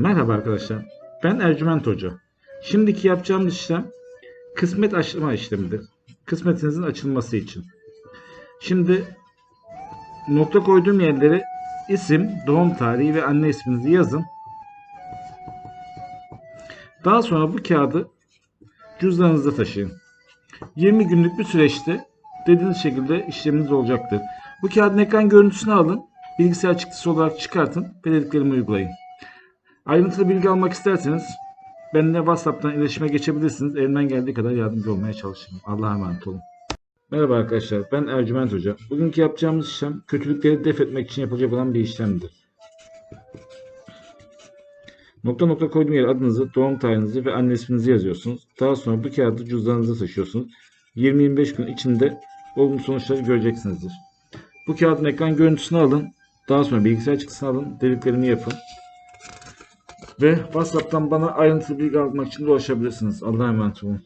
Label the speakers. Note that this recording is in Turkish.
Speaker 1: Merhaba arkadaşlar. Ben Ercüment Hoca. Şimdiki yapacağımız işlem kısmet açma işlemidir. Kısmetinizin açılması için. Şimdi nokta koyduğum yerlere isim, doğum tarihi ve anne isminizi yazın. Daha sonra bu kağıdı cüzdanınızda taşıyın. 20 günlük bir süreçte dediğiniz şekilde işleminiz olacaktır. Bu kağıdın ekran görüntüsünü alın, bilgisayar çıktısı olarak çıkartın ve dediklerimi uygulayın. Ayrıntılı bilgi almak isterseniz benimle WhatsApp'tan iletişime geçebilirsiniz. Elimden geldiği kadar yardımcı olmaya çalışırım. Allah'a emanet olun. Merhaba arkadaşlar, ben Ercüment Hoca. Bugünkü yapacağımız işlem kötülükleri def etmek için yapılacak olan bir işlemdir. Nokta nokta koyduğum yere adınızı, doğum tarihinizi ve anne isminizi yazıyorsunuz. Daha sonra bu kağıdı cüzdanınıza taşıyorsunuz. 20-25 gün içinde olumlu sonuçları göreceksinizdir. Bu kağıdın ekran görüntüsünü alın. Daha sonra bilgisayar çıktısını alın. Dediklerimi yapın. Ve WhatsApp'tan bana ayrıntılı bilgi almak için de ulaşabilirsiniz. Allah'a emanet olun.